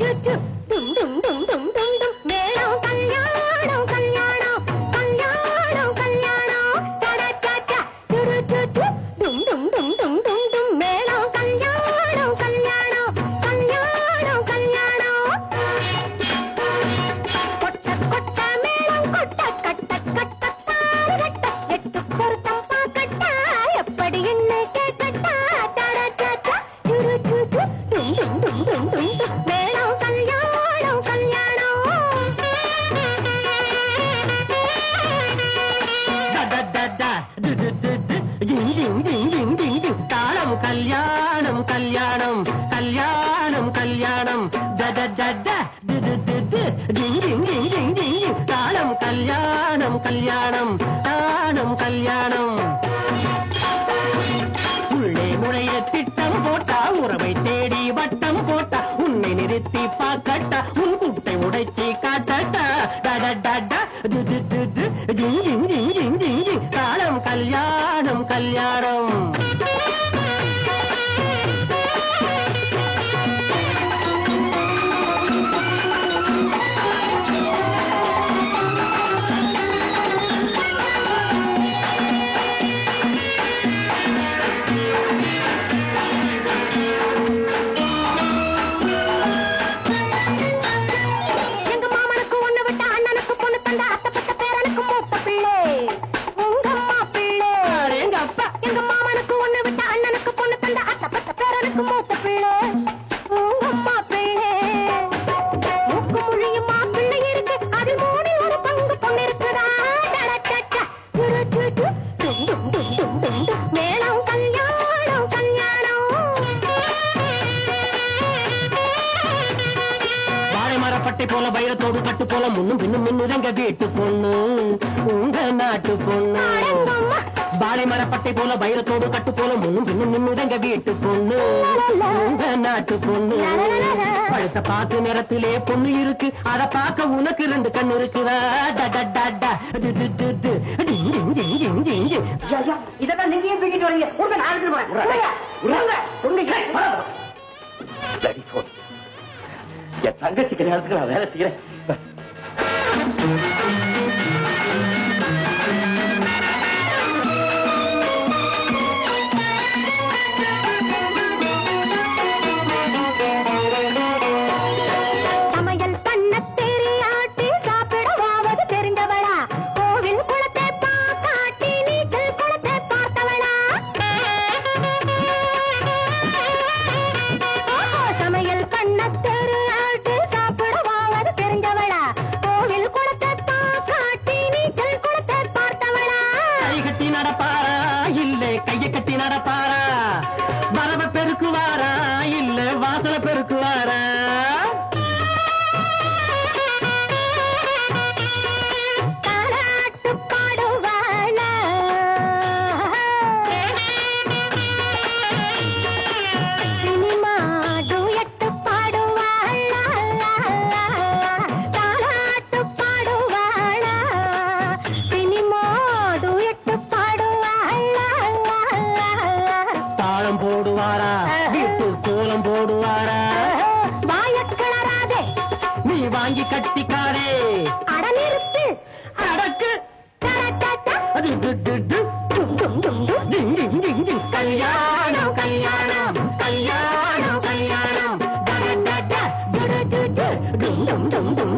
To, to. டும், டும், டும், ஜிங், ஜிங், ஜிங், ஜிங், ஜிங், ஜிங். தாளம் கல்யாணம் கல்யாணம் கல்யாணம் கல்யாணம் ட, ட, ட, ட, ஜிங், ஜிங், ஜிங், ஜிங், ஜிங், ஜிங். தாளம் கல்யாணம் கல்யாணம் தானம் கல்யாணம். உள்ளே நுழைய திட்டம் போட்டா உறவை தேடி வட்டம் போட்டா உன்னை நிறுத்தி பார்க்கட்டா உன் குட்டை உடைச்சி காட்டட்டா. டட டட து து ஜிங் ஜிங் மரப்பட்டை போல வைரத்தோடு கட்டு போல முன்னும் பின்னும் மின்னுதங்க வீட்டு பொண்ணு. உங்க நாட்டு பொண்ணு. வாழை மரப்பட்டை போல வைரத்தோடு கட்டு போல முன்னும் மின்னுதங்க வீட்டு பொண்ணு. நாட்டு பொண்ணு. பழுத்த பாக்கு நிறத்திலே பொண்ணு இருக்கு. அத பார்க்க உனக்கு ரெண்டு கண்ணு இருக்குதா இதெல்லாம் நீங்க ஏன் தூக்கிட்டு வரீங்க? உங்க நான். என் தங்கச்சி கல்யாணத்துக்கு நான் வேலை செய்யறேன் கட்டி வரவ பெருக்குவாரா இல்ல வாசல பெருக்குவாரா கோலம் போடுவாரா? வாயக் கிளறாதே. நீ வாங்கி கட்டிக்காரே அட நிறுத்து. அடக்கு. கல்யாணம் கல்யாணம் கல்யாணம் கல்யாணம். டும், டும், டும்,